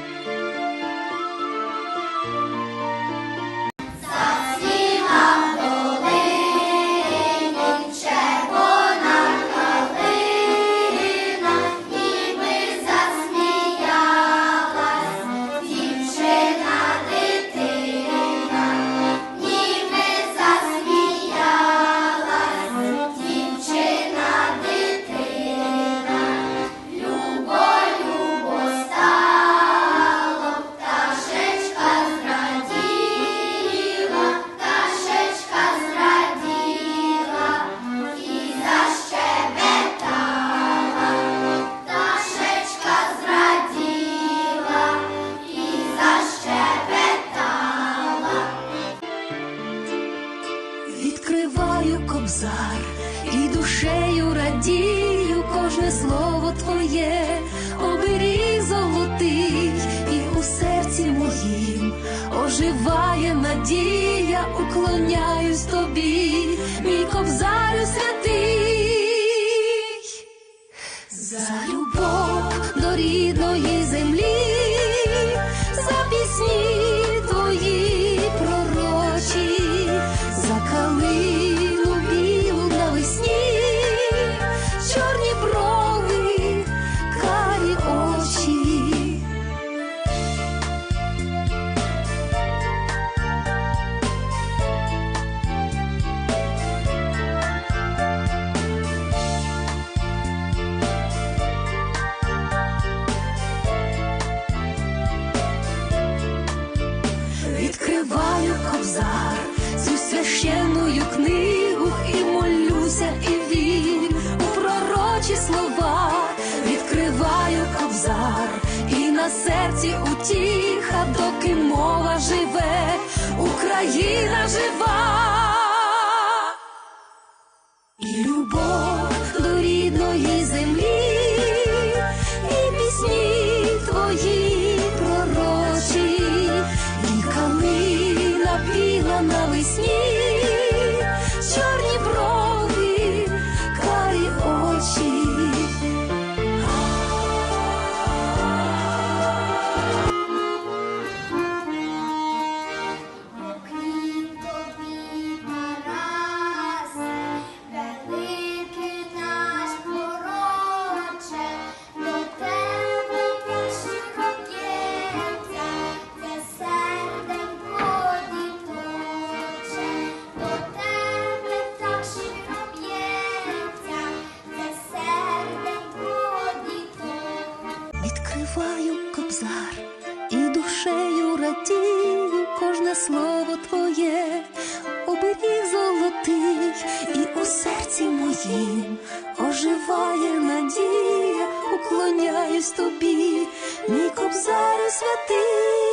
Відкриваю кобзар і душею радію кожне слово твоє, оберіг золотий, і у серці моїм оживає надія, уклоняюсь тобі, мій кобзарю святий, священную книгу і молюся, і вірю у пророчі слова. Відкриваю кобзар, і на серці утіха, доки мова живе, Україна жива. Відкриваю кобзар. І душею радію кожне слово твоє, оберіг золотий, і у серці моїм оживає надія, уклоняюсь тобі, мій кобзарю святий.